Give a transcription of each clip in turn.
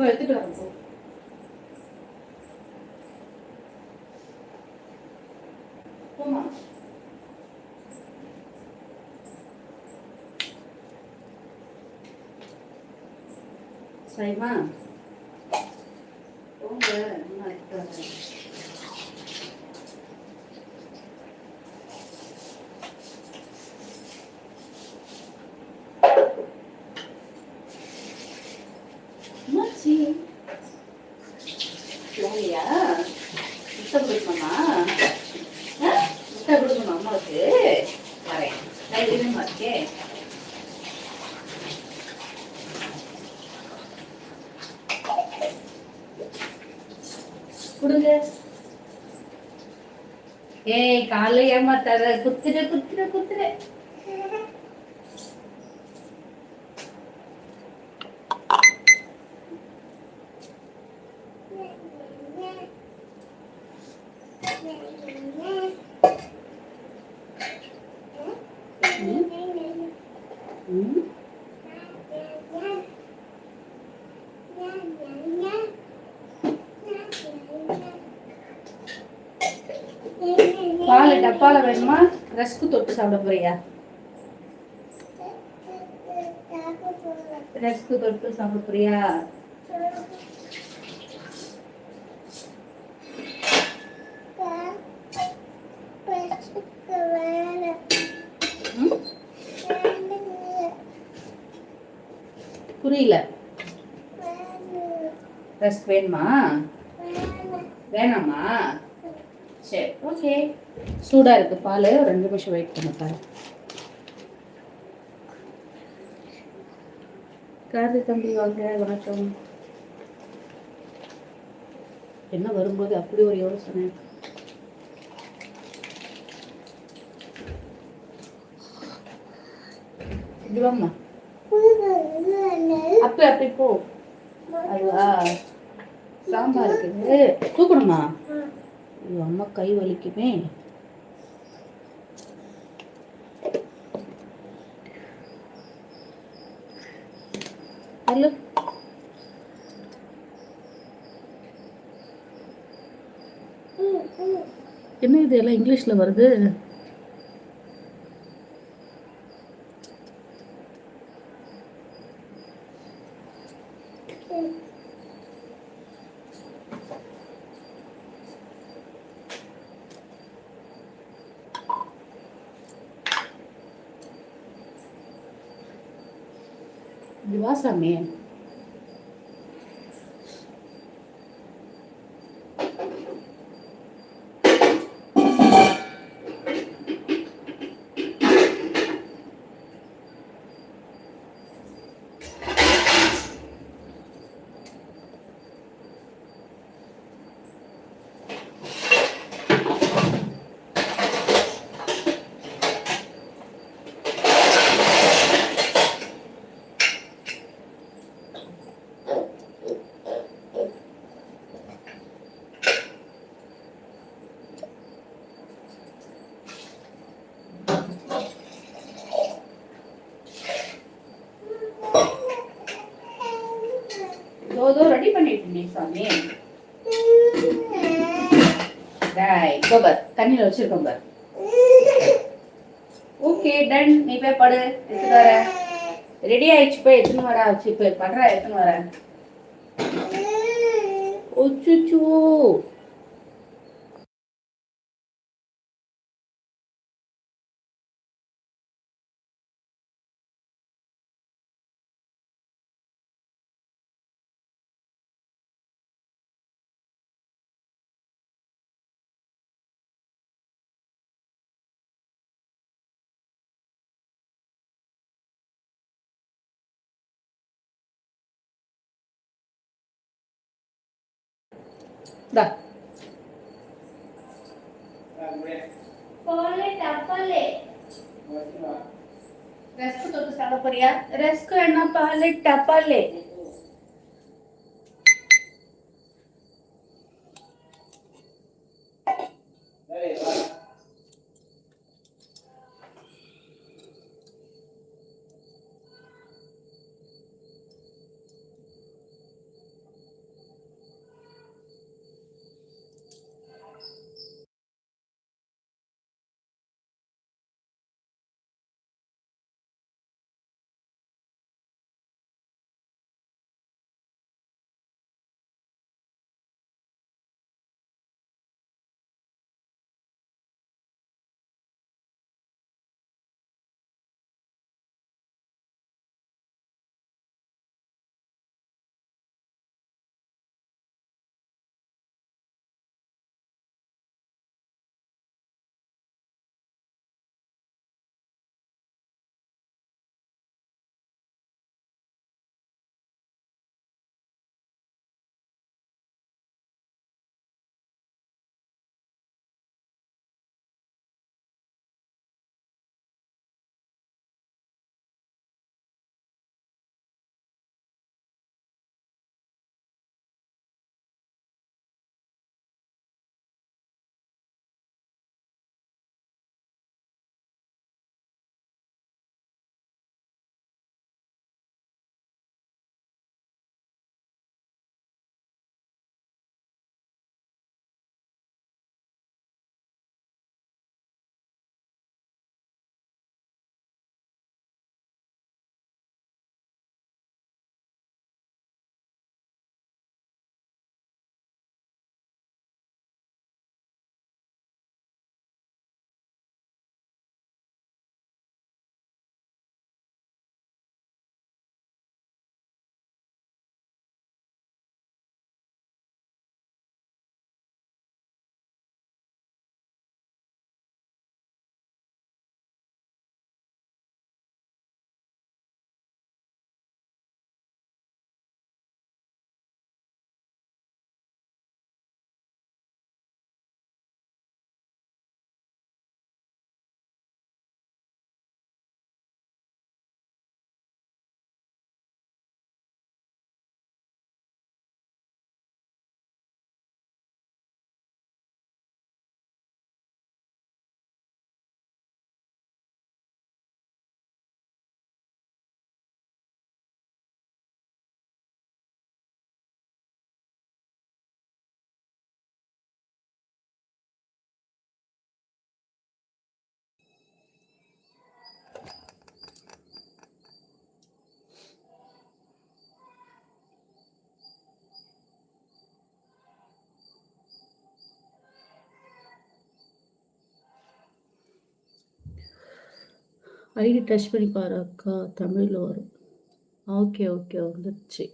இப்போ எடுத்துட்டு வரேன் போ போமா சரிம்மா போங்க அம்மா எடுத்துட்டு வரேன் என்னாச்சு போகலையா முட்டை கொடுக்கணுமா? ஆ? முட்டை கொடுக்கணும் அம்மாவுக்கு? வரேன். தைரியமா இருக்கே கொடுங்க. ஏய் காலைல ஏமாத்தாத. குத்துற குத்துற குத்துற ம் பால் அம்மா வேணுமா ரஸ்க்கு தொட்டு சாப்பிட போறியா? ரஸ்க்கு தொட்டு சாப்பிட போறியா? ம்? புரியல. ரஸ்க் வேணுமா? வேணாமா சரி ஓகே சூடா இருக்கு பால். ஒரு ரெண்டு நிமிஷம் வெயிட் பண்ண பாரு. காது தம்பி வாங்க வணக்கம். என்ன வரும்போது அப்படி ஒரு யோசனை? இப்படி வாம்மா. அப்படி அப்படி போ. அதுவா சாம்பார் இருக்குது. தூக்கணுமா? ஐயோ அம்மா கை வலிக்குமே. ஹலோ என்ன இது எல்லாம் இங்கிலீஷ்ல வருது? இது வா சாமி தோ ரெடி பண்ணிட்டு இருந்தேன் சாமி. டாய் கோபர் தண்ணியில் வச்சிருக்கோம் பார். ஓகே டன் நீ போய் படு. எடுத்து வர. ரெடி ஆயிடுச்சு போய். எத்தனை வர ஆச்சு? போய் படுறா. எத்தனை வர ஒச்சுச்சோ போலே டப்பலே. ரெஸ்க் தொட்டு சாப்பிட போறியா? ரஸ்க் என்ன பால் டப்பலே. ஐடி டச் பண்ணி பாரு அக்கா தமிழில் வரும். ஓகே ஓகே வந்துடுச்சு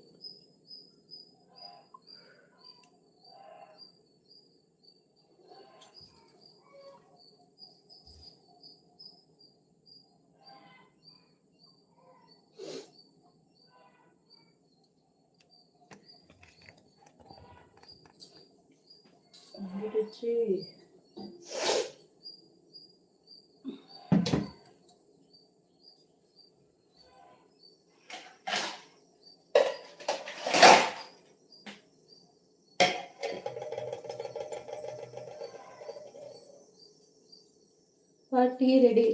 வந்துடுச்சு டீ ரெடி.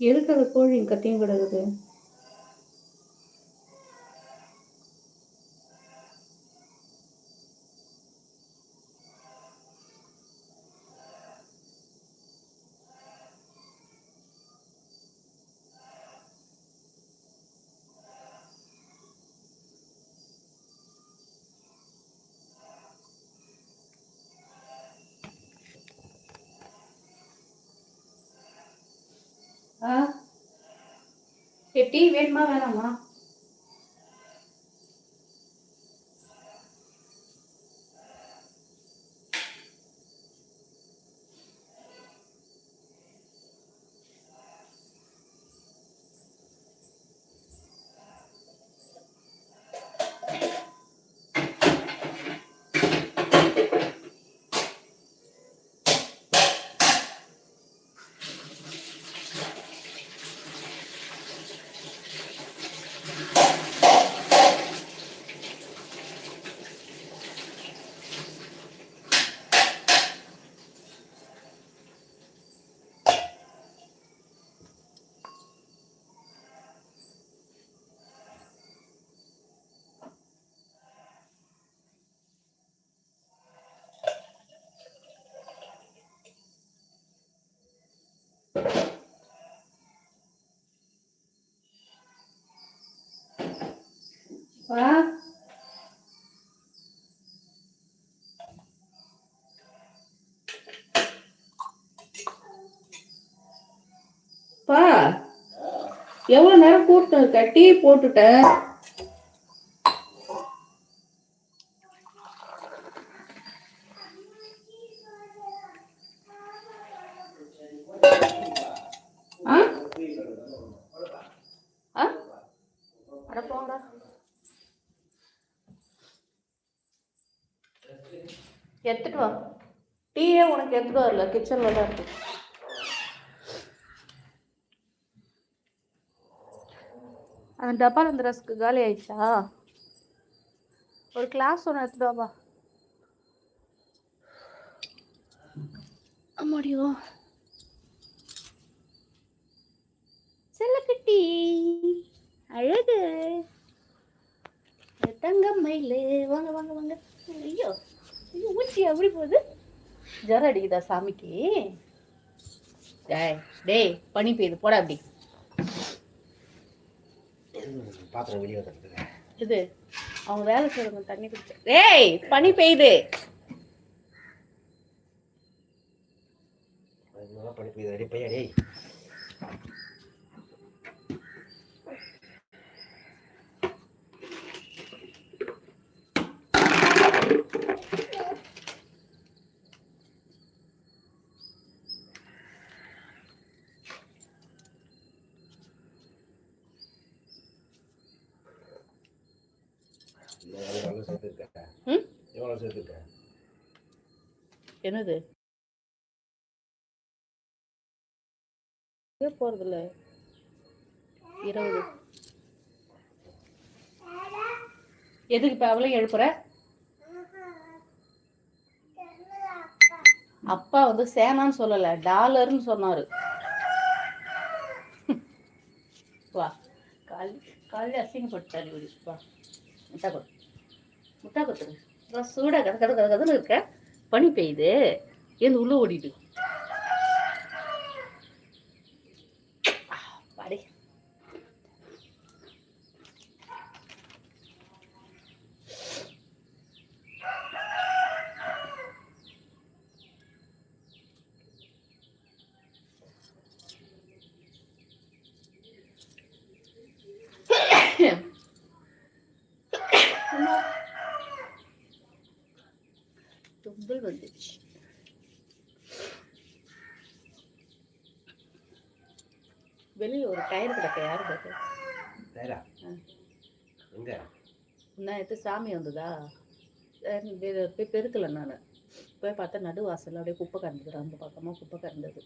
எதுக்கு அது கோழி கத்தியும் கிடக்குது? டீ வேணுமா வேணாமா? வா பா. எவ்வளோ நேரம் கூப்பிட்டு இருக்க டீ போட்டுட்டேன் எடுத்துட்டு வா எடுத்துட்டு வரல கிச்சன்ல தான் இருக்கு. அந்த டப்பால அந்த ரஸ்க்கு காலி ஆயிடுச்சா? ஒரு கிளாஸ் ஒன்று எடுத்துட்டு வாப்பா. அம்மாடியோ செல்லக்குட்டி அழகு. தங்கம் மயிலு வாங்க வாங்க வாங்க. ஐயோ ஐயோ ஊச்சி அப்படி போகுது? ஜரம் அடிக்குதா சாமிக்கு? டேய் டேய் பனி பெய்யுது போடா அப்படி. பாத்திரம் வெளியே இது அவங்க வேலை செய்யறவங்க தண்ணி குடிச்ச டேய் பனி பெய்யுது. அதனால பண்ணி போய் ரெடி பையா டேய். என்னது? எங்கே போகிறதில்ல இருபது. எதுக்கு இப்போ அவளையும் எழுப்புற? அப்பா வந்து சேனான்னு சொல்லலை டாலர்னு சொன்னாரு. வா. கால் காலையில் அசிங்கப்பட்டாரு இவரு. வா. கொடு. முட்டா கொத்துரு சூடாக கதை கதை கதை கதன்னு இருக்க பனி பெய்யுது. ஏன் உள்ள ஓடிட்டு பாடி அம்மா. தும்பல் வந்துச்சு வெளியே ஒரு டயர் கிடக்க யாரு டயரா. எங்க நான் எடுத்து சாமி வந்ததா போய் பெருக்கல நான் போய் பார்த்தா நடு வாசல்ல அப்படியே குப்பை கறந்துக்கிறேன் அந்த பக்கமாக குப்பை கறந்தது.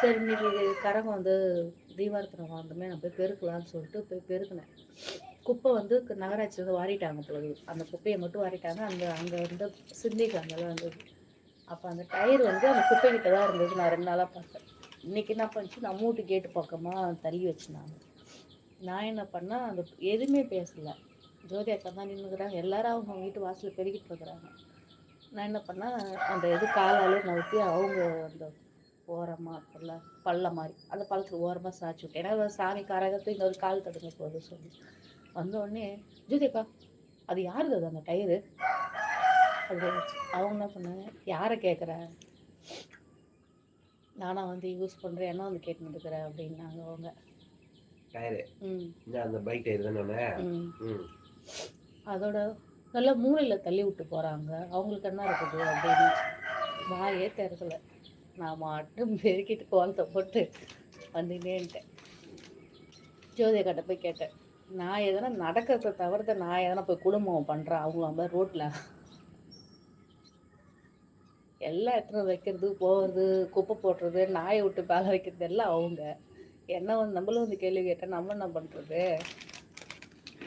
சரி இன்னைக்கு கரகம் வந்து தீபாரத்தனம் வாழ்ந்துமே நான் போய் பெருக்கலாம்னு சொல்லிட்டு போய் பெருக்கினேன் குப்பை வந்து க- நகராட்சியிலேருந்து வாரிட்டாங்க பொழுது அந்த குப்பையை மட்டும் வாரிட்டாங்க. அந்த அங்கே வந்து சிந்திக்கு அங்கெல்லாம் இருந்தது. அப்போ அந்த டயர் வந்து அந்த குப்பைக்கிட்ட தான் இருந்தது. நான் ரெண்டு நாளாக பார்த்தேன். இன்னைக்கு என்ன பண்ணுச்சு? நான் மூட்டு கேட்டு பக்கமாக தள்ளி வச்சுனாங்க. நான் என்ன பண்ணேன் அந்த எதுவுமே பேசலை. ஜோதி அக்கா தான் நின்றுக்கிறாங்க எல்லாரும் அவங்க வீட்டு வாசலில் பெருகிட்டு இருக்கிறாங்க. நான் என்ன பண்ணேன் அந்த இது காலாலே நவுத்தி அவங்க அந்த ஓரமாக பல்ல பள்ளம் மாதிரி அந்த பள்ளத்துக்கு ஓரமாக சாய்ச்சி விட்டேன். ஏன்னா சாமி காரகத்தை இங்கே ஒரு கால் தடுங்க போகுது சொல்லி வந்த உடனே ஜோதி அக்கா அது யாருது அது அந்த டயரு? அவங்க என்ன பண்ணாங்க யாரை கேட்குற? நானா வந்து யூஸ் பண்ணுறேன் என்ன வந்து கேட்டுன்னு இருக்கிறேன் அப்படின்னாங்க அவங்க. டயரு? அந்த பைக் டயர் தானே அதோட நல்லா மூளையில் தள்ளி விட்டு போகிறாங்க அவங்களுக்கு என்ன இருக்குது அப்படின்னு வாயே திறக்கல. நான் மட்டும் பெருக்கிட்டு கோலத்தை போட்டு வந்துட்டேன்ட்டேன் ஜோதிய கிட்ட போய் கேட்டேன். நான் எதனா நடக்கிறத தவிர்த்து நான் எதனா போய் குடும்பம் பண்ணுறேன் அவங்கள மாதிரி ரோட்டில் எல்லா இடத்துல வைக்கிறது போகிறது குப்பை போடுறது நாயை விட்டு பேல வைக்கிறது எல்லாம் அவங்க. என்ன வந்து நம்மளும் வந்து கேள்வி கேட்டால் நம்ம என்ன பண்ணுறது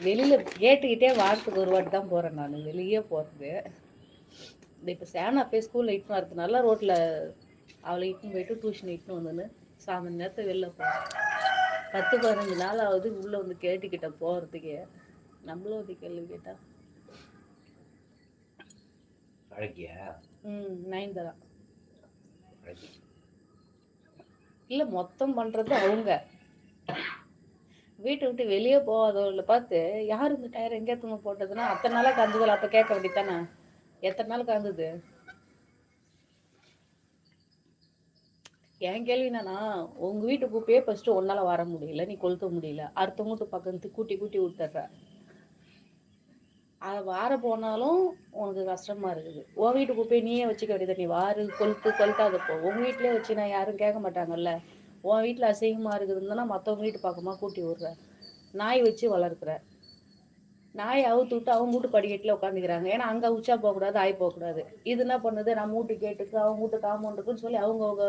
வெளியில் கேட்டுக்கிட்டே வாரத்துக்கு ஒரு வாட்டி தான் போகிறேன் நான். வெளியே போகிறது இந்த இப்போ சேனா போய் ஸ்கூலில் இட்டுன்னு வரதுனால ரோட்டில் அவளை இட்டுன்னு போயிட்டு டியூஷன் இட்டுன்னு வந்துன்னு சாயந்தரம் நேரத்தை வெளில போகிறேன் பத்து பதினஞ்சு நாள் ஆகுது உள்ளே வந்து கேட்டுக்கிட்ட போகிறதுக்கே நம்மளும் வந்து கேள்வி கேட்டா. ம் அழகி. இல்லை மொத்தம் பண்ணுறது அவங்க. வீட்டை விட்டு வெளியே போகாதவங்களை பார்த்து யார் இந்த டயர் எங்கே தூங்க போட்டதுன்னா அத்தனை நாளாக கந்ததில்ல அப்போ கேட்க வேண்டியதானே எத்தனை நாள் கந்தது? என் கேள்வி என்னன்னா உங்கள் வீட்டு குப்பையே ஃபஸ்ட்டு ஒன்றால் வர முடியல நீ கொளுத்த முடியல. அடுத்தவங்க வீட்டு பக்கத்து கூட்டி கூட்டி விட்டுடுற அதை வார போனாலும் உனக்கு கஷ்டமா இருக்குது. உன் வீட்டு குப்பையை நீயே வச்சுக்க வேண்டியது நீ வாரு கொளுத்து கொளுத்தாத போ. உங்கள் வீட்லயே வச்சு நான் யாரும் கேட்க மாட்டாங்கல்ல. உன் வீட்டில் அசிங்கமாக இருக்குதுன்னா மற்றவங்க வீட்டு பக்கமாக கூட்டி விடுற நாய் வச்சு வளர்க்குற நாயை அவுத்து விட்டு அவங்க வீட்டு படிக்கட்டில் உட்காந்துக்கிறாங்க ஏன்னா அங்கே உச்சா போகக்கூடாது ஆய் போகக்கூடாது. இது என்ன பண்ணுது? நம்ம வீட்டு கேட்டுக்கு அவங்க வீட்டு காம்பவுண்டுக்குன்னு சொல்லி அவங்க அவங்க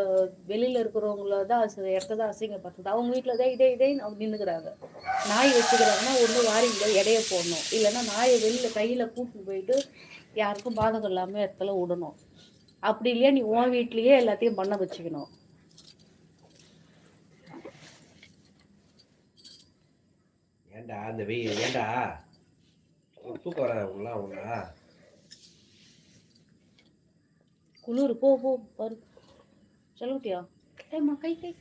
வெளியில் இருக்கிறவங்கள தான் இடத்த தான் அசிங்கப்படுத்துது. அவங்க வீட்டில் தான் இதே இதே அவங்க நின்றுக்கிறாங்க நாய் வச்சுக்கிறாங்கன்னா ஒன்று வாரிங்க இடைய போடணும். இல்லைன்னா நாயை வெளியில் கையில் கூப்பிட்டு போயிட்டு யாருக்கும் பாதகம் இல்லாமல் இடத்துல விடணும். அப்படி இல்லையா? நீ உன் வீட்லேயே எல்லாத்தையும் பண்ண வச்சுக்கணும். ஏண்டா அந்த வெயில் ஏன்டா தூக்கம் வராத உங்களா உங்களா குளிர் போ போ பாரு. சொல்லுட்டியா ஏம்மா கை கை.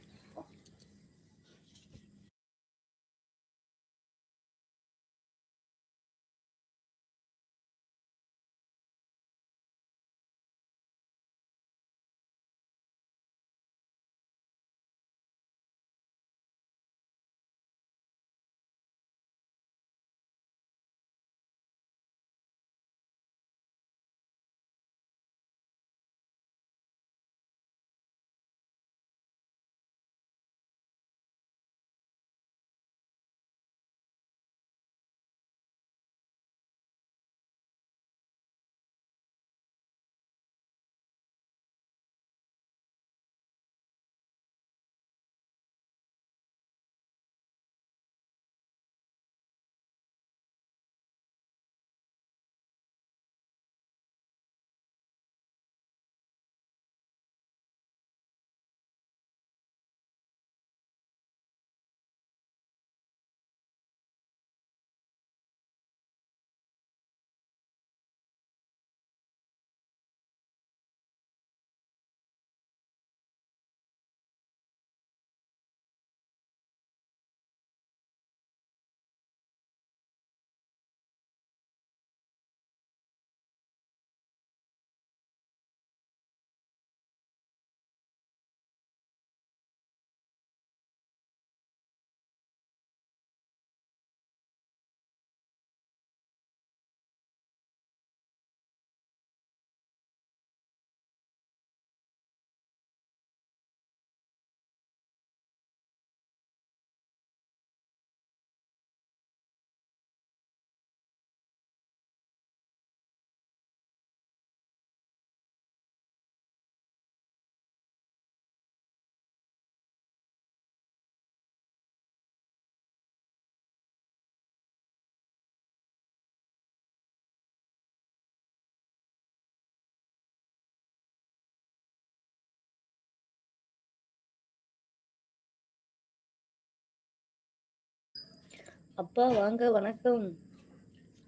அப்பா வாங்க வணக்கம்.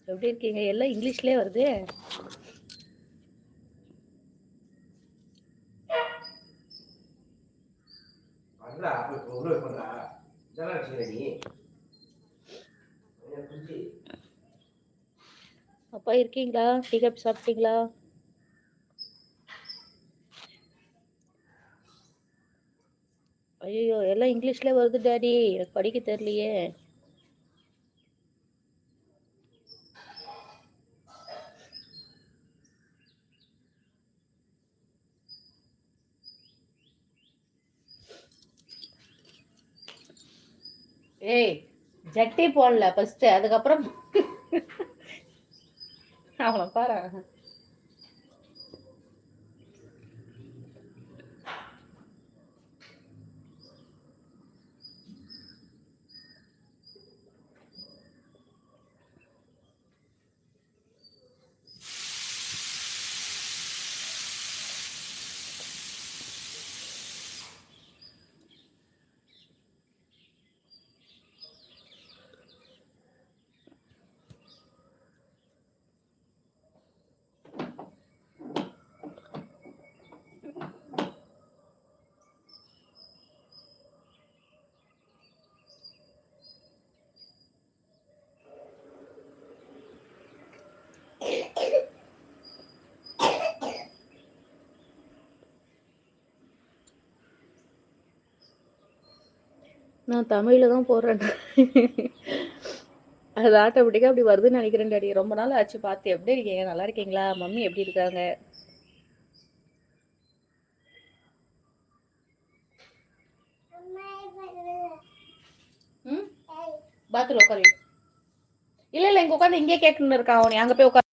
எப்படி இருக்கீங்க? எல்லாம் இங்கிலீஷ்லேயே வருது. அப்போ இருக்கீங்களா? டீ காப்பி சாப்பிட்டீங்களா? ஐயோ எல்லாம் இங்கிலீஷ்லேயே வருது டாடி. எனக்கு படிக்க தெரியலையே ஏய் ஜட்டி போடல ஃபர்ஸ்ட் அதுக்கப்புறம் அவ்வளோ பாரு. நான் தமிழில் தான் போடுறேன் அது ஆட்டோமேட்டிக்காக அப்படி வருதுன்னு நினைக்கிறேன் டாடி ரொம்ப நாள் ஆச்சு பார்த்து. எப்படி இருக்கீங்க? நல்லா இருக்கீங்களா? மம்மி எப்படி இருக்காங்க? ம்? பாத்ரூம் உட்காரு இல்லை இல்லை இங்கே உட்காந்து இங்கே கேட்டுன்னு இருக்கான் அவனை. அங்க போய் உட்காந்து